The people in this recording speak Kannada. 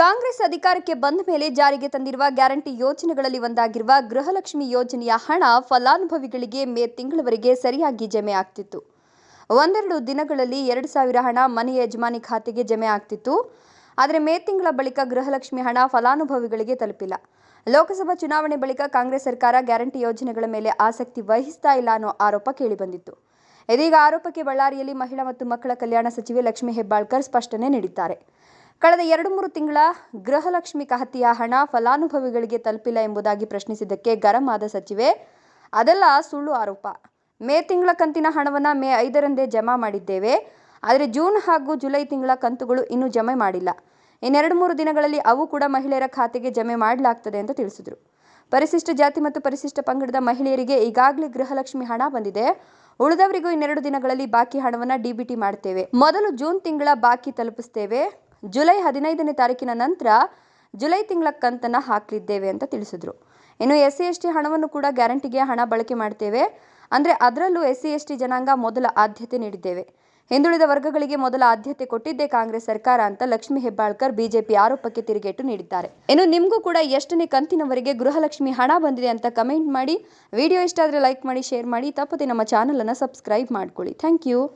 ಕಾಂಗ್ರೆಸ್ ಅಧಿಕಾರಕ್ಕೆ ಬಂದ ಮೇಲೆ ಜಾರಿಗೆ ತಂದಿರುವ ಗ್ಯಾರಂಟಿ ಯೋಜನೆಗಳಲ್ಲಿ ಒಂದಾಗಿರುವ ಗೃಹಲಕ್ಷ್ಮಿ ಯೋಜನೆಯ ಹಣ ಫಲಾನುಭವಿಗಳಿಗೆ ಮೇ ತಿಂಗಳವರೆಗೆ ಸರಿಯಾಗಿ ಜಮೆ ಆಗ್ತಿತ್ತು. ಒಂದೆರಡು ದಿನಗಳಲ್ಲಿ ಎರಡು ಸಾವಿರ ಹಣ ಮನೆ ಯಜಮಾನಿ ಖಾತೆಗೆ ಜಮೆ ಆಗ್ತಿತ್ತು. ಆದರೆ ಮೇ ತಿಂಗಳ ಬಳಿಕ ಗೃಹಲಕ್ಷ್ಮಿ ಹಣ ಫಲಾನುಭವಿಗಳಿಗೆ ತಲುಪಿಲ್ಲ. ಲೋಕಸಭಾ ಚುನಾವಣೆ ಬಳಿಕ ಕಾಂಗ್ರೆಸ್ ಸರ್ಕಾರ ಗ್ಯಾರಂಟಿ ಯೋಜನೆಗಳ ಮೇಲೆ ಆಸಕ್ತಿ ವಹಿಸ್ತಾ ಇಲ್ಲ ಅನ್ನೋ ಆರೋಪ ಕೇಳಿಬಂದಿತ್ತು. ಇದೀಗ ಆರೋಪಕ್ಕೆ ಬಳ್ಳಾರಿಯಲ್ಲಿ ಮಹಿಳಾ ಮತ್ತು ಮಕ್ಕಳ ಕಲ್ಯಾಣ ಸಚಿವೆ ಲಕ್ಷ್ಮೀ ಹೆಬ್ಬಾಳ್ಕರ್ ಸ್ಪಷ್ಟನೆ ನೀಡಿದ್ದಾರೆ. ಕಳೆದ ಎರಡು ಮೂರು ತಿಂಗಳ ಗೃಹಲಕ್ಷ್ಮಿ ಖಾತೆಯ ಹಣ ಫಲಾನುಭವಿಗಳಿಗೆ ತಲುಪಿಲ್ಲ ಎಂಬುದಾಗಿ ಪ್ರಶ್ನಿಸಿದ್ದಕ್ಕೆ ಗರಂ ಆದ ಸಚಿವೆ. ಅದೆಲ್ಲ ಸುಳ್ಳು ಆರೋಪ. ಮೇ ತಿಂಗಳ ಕಂತಿನ ಹಣವನ್ನು ಮೇ ಐದರಂದೇ ಜಮಾ ಮಾಡಿದ್ದೇವೆ. ಆದರೆ ಜೂನ್ ಹಾಗೂ ಜುಲೈ ತಿಂಗಳ ಕಂತುಗಳು ಇನ್ನೂ ಜಮೆ ಮಾಡಿಲ್ಲ. ಇನ್ನೆರಡು ಮೂರು ದಿನಗಳಲ್ಲಿ ಅವು ಕೂಡ ಮಹಿಳೆಯರ ಖಾತೆಗೆ ಜಮೆ ಮಾಡಲಾಗ್ತದೆ ಅಂತ ತಿಳಿಸಿದರು. ಪರಿಶಿಷ್ಟ ಜಾತಿ ಮತ್ತು ಪರಿಶಿಷ್ಟ ಪಂಗಡದ ಮಹಿಳೆಯರಿಗೆ ಈಗಾಗಲೇ ಗೃಹಲಕ್ಷ್ಮಿ ಹಣ ಬಂದಿದೆ. ಉಳಿದವರಿಗೂ ಇನ್ನೆರಡು ದಿನಗಳಲ್ಲಿ ಬಾಕಿ ಹಣವನ್ನು ಡಿಬಿಟಿ ಮಾಡ್ತೇವೆ. ಮೊದಲು ಜೂನ್ ತಿಂಗಳ ಬಾಕಿ ತಲುಪಿಸ್ತೇವೆ. ಜುಲೈ ಹದಿನೈದನೇ ತಾರೀಕಿನ ನಂತರ ಜುಲೈ ತಿಂಗಳ ಕಂತನ್ನು ಹಾಕಲಿದ್ದೇವೆ ಅಂತ ತಿಳಿಸಿದ್ರು. ಇನ್ನು ಎಸ್ ಸಿ ಎಸ್ ಟಿ ಹಣವನ್ನು ಕೂಡ ಗ್ಯಾರಂಟಿಗೆ ಹಣ ಬಳಕೆ ಮಾಡ್ತೇವೆ. ಅಂದರೆ ಅದರಲ್ಲೂ ಎಸ್ ಸಿ ಎಸ್ ಟಿ ಜನಾಂಗ ಮೊದಲ ಆದ್ಯತೆ ನೀಡಿದ್ದೇವೆ. ಹಿಂದುಳಿದ ವರ್ಗಗಳಿಗೆ ಮೊದಲ ಆದ್ಯತೆ ಕೊಟ್ಟಿದ್ದೇ ಕಾಂಗ್ರೆಸ್ ಸರ್ಕಾರ ಅಂತ ಲಕ್ಷ್ಮಿ ಹೆಬ್ಬಾಳ್ಕರ್ ಬಿಜೆಪಿ ಆರೋಪಕ್ಕೆ ತಿರುಗೇಟು ನೀಡಿದ್ದಾರೆ. ಇನ್ನು ನಿಮಗೂ ಕೂಡ ಎಷ್ಟನೇ ಕಂತಿನವರೆಗೆ ಗೃಹಲಕ್ಷ್ಮಿ ಹಣ ಬಂದಿದೆ ಅಂತ ಕಮೆಂಟ್ ಮಾಡಿ. ವಿಡಿಯೋ ಇಷ್ಟ ಆದರೆ ಲೈಕ್ ಮಾಡಿ, ಶೇರ್ ಮಾಡಿ. ತಪ್ಪದೆ ನಮ್ಮ ಚಾನಲನ್ನು ಸಬ್ಸ್ಕ್ರೈಬ್ ಮಾಡ್ಕೊಳ್ಳಿ. Thank you.